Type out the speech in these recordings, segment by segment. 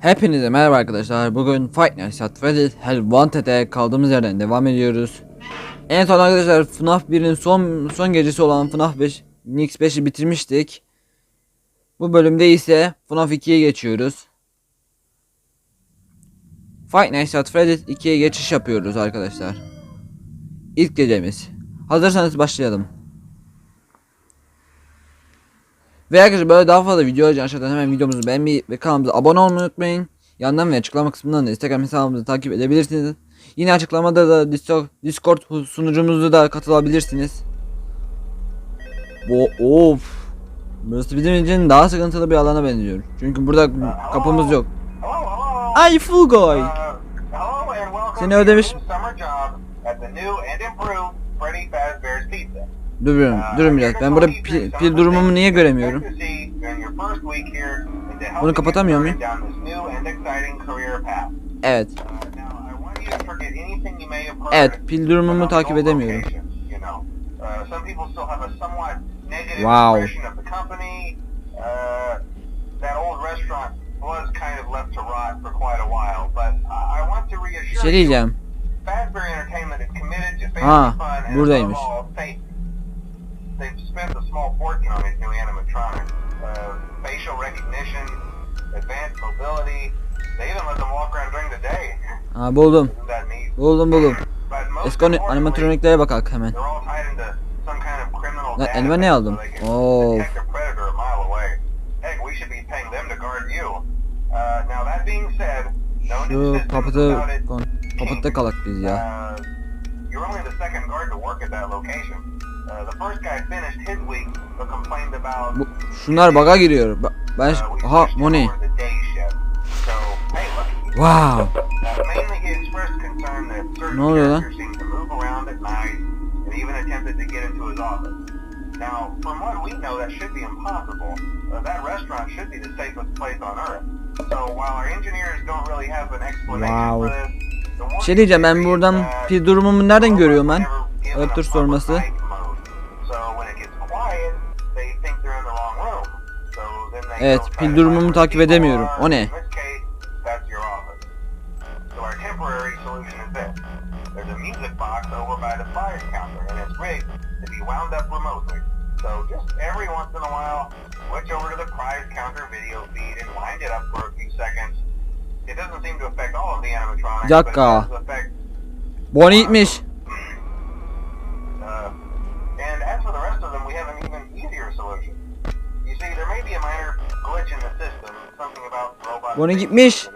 Hepinize merhaba arkadaşlar. Bugün Fight Night at Freddy's Hell Wanted'e kaldığımız yerden devam ediyoruz. En son arkadaşlar FNAF 1'in son son gecesi olan FNAF 5 Nix 5'i bitirmiştik. Bu bölümde ise FNAF 2'ye geçiyoruz. Fight Night at Freddy's 2'ye geçiş yapıyoruz arkadaşlar. İlk gecemiz. Hazırsanız başlayalım. Ve arkadaşlar böyle daha fazla video için aşağıdan hemen videomuzu beğenmeyi ve kanalımıza abone olmayı unutmayın. Yandan ve açıklama kısmından da Instagram hesabımızı takip edebilirsiniz. Yine açıklamada da Discord, sunucumuzu da katılabilirsiniz. Bu of. Burası bizim için daha sıkıntılı bir alana benziyor. Çünkü burada kapımız yok. Ay welcome Seni ödemiş. Durun, Uh, durun biraz. Ben burada pil, pil durumumu niye göremiyorum? expect to see during your first week here and to help Bunu you get kapatamıyor only the second guard to work at that location. Uh, the first guy finished his week but complained about. Bu şunlar baga giriyor. Ben uh, aha Moni. over into his office. Now, from what we know, that should be impossible. Uh, that restaurant should be the safest place on earth. So while our engineers don't really have an explanation Wow. for this, Şey diyeceğim ben buradan pil durumumu nereden görüyorum ben? proper sorması. night mode. So when it gets quiet, they think they're in the wrong room. So then they Evet, pil durumumu takip edemiyorum. O ne? Box over by the prize counter, and it's rigged to be wound up remotely. So just every once in a while, switch over to the prize counter video feed and wind it up for a few seconds. It doesn't seem to affect all of the animatronics, but it does affect gitmiş. uh, and as for the rest of them, we have an even easier solution. You see, there may be a minor glitch in the system, something about robots Bonnie being gitmiş.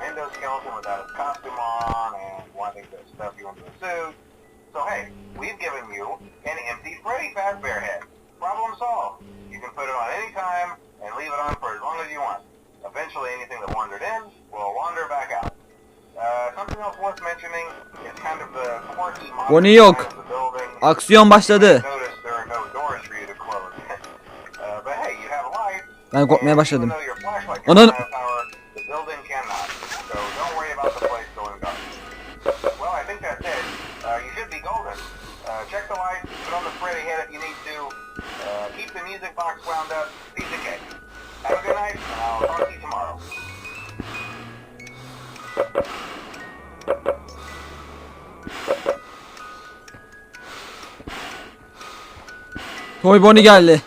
Hey, you have light. Ben korkmaya başladım. Even Toy Bonnie geldi.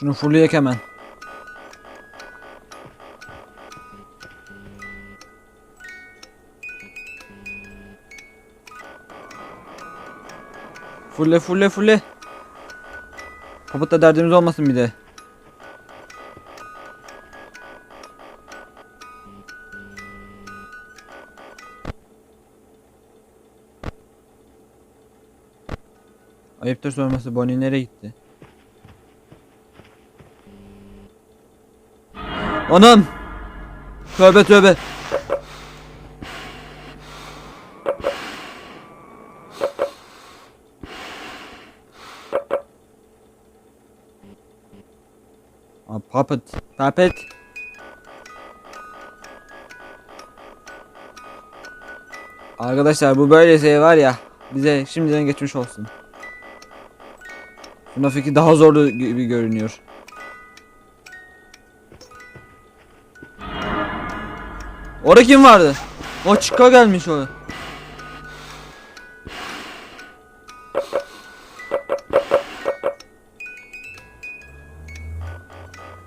Şunu fulleyek hemen. Fulle fulle fulle. Kapıtta derdimiz olmasın bir de. Ayıptır sorması Bonnie nereye gitti? Anam! Tövbe tövbe. Aa, puppet. Puppet. Arkadaşlar bu böyle şey var ya. bize şimdiden geçmiş olsun. 2 daha zorlu gibi görünüyor. Orada kim vardı? O çıka gelmiş o.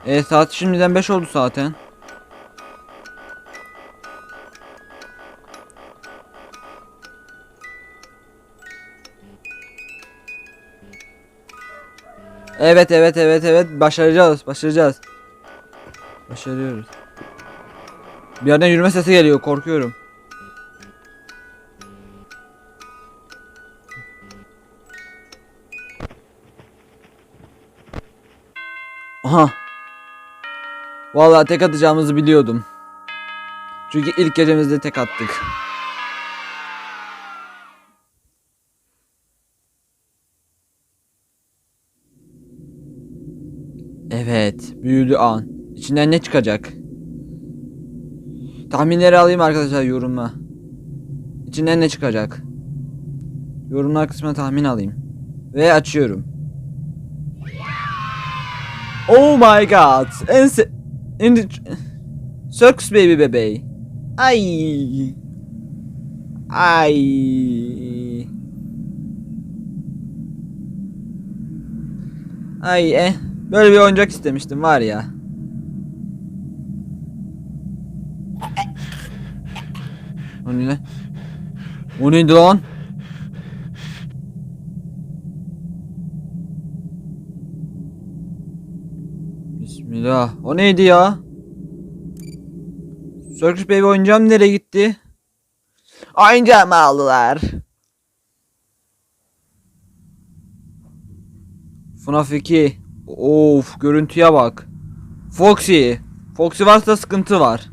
E saat şimdiden 5 oldu zaten. Evet evet evet evet başaracağız başaracağız. Başarıyoruz. Bir yerden yürüme sesi geliyor korkuyorum. Aha. Vallahi tek atacağımızı biliyordum. Çünkü ilk gecemizde tek attık. Evet, büyülü an. İçinden ne çıkacak? Tahminleri alayım arkadaşlar yoruma. İçinden ne çıkacak? Yorumlar kısmına tahmin alayım. Ve açıyorum. Oh my god. En se... In the... Circus baby bebeği. Ay. Ay. Ay eh. Böyle bir oyuncak istemiştim var ya. O ne? O neydi lan? Bismillah. O neydi ya? Circus Baby oyuncağım nereye gitti? Oyuncağımı aldılar. FNAF 2. Of görüntüye bak. Foxy. Foxy varsa sıkıntı var.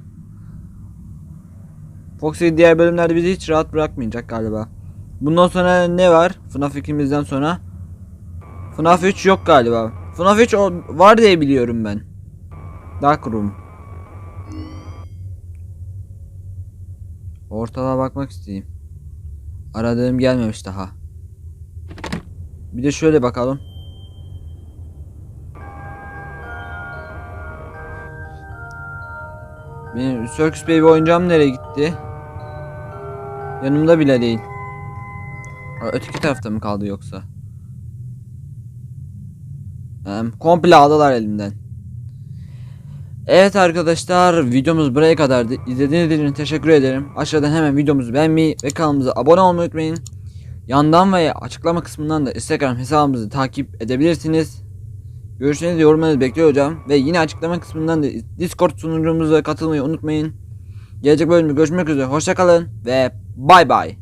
Foxy diğer bölümlerde bizi hiç rahat bırakmayacak galiba. Bundan sonra ne var? FNAF 2'mizden sonra. FNAF 3 yok galiba. FNAF 3 o- var diye biliyorum ben. Dark Room. Ortalığa bakmak isteyeyim. Aradığım gelmemiş daha. Bir de şöyle bakalım. Benim Circus Baby oyuncağım nereye gitti? Yanımda bile değil. Öteki tarafta mı kaldı yoksa? Komple aldılar elimden. Evet arkadaşlar videomuz buraya kadardı. İzlediğiniz için teşekkür ederim. Aşağıdan hemen videomuzu beğenmeyi ve kanalımıza abone olmayı unutmayın. Yandan ve açıklama kısmından da Instagram hesabımızı takip edebilirsiniz. Görüşlerinizi yorumlarınızı bekliyor hocam. Ve yine açıklama kısmından da Discord sunucumuza katılmayı unutmayın. Gelecek bölümde görüşmek üzere. Hoşçakalın ve bay bay.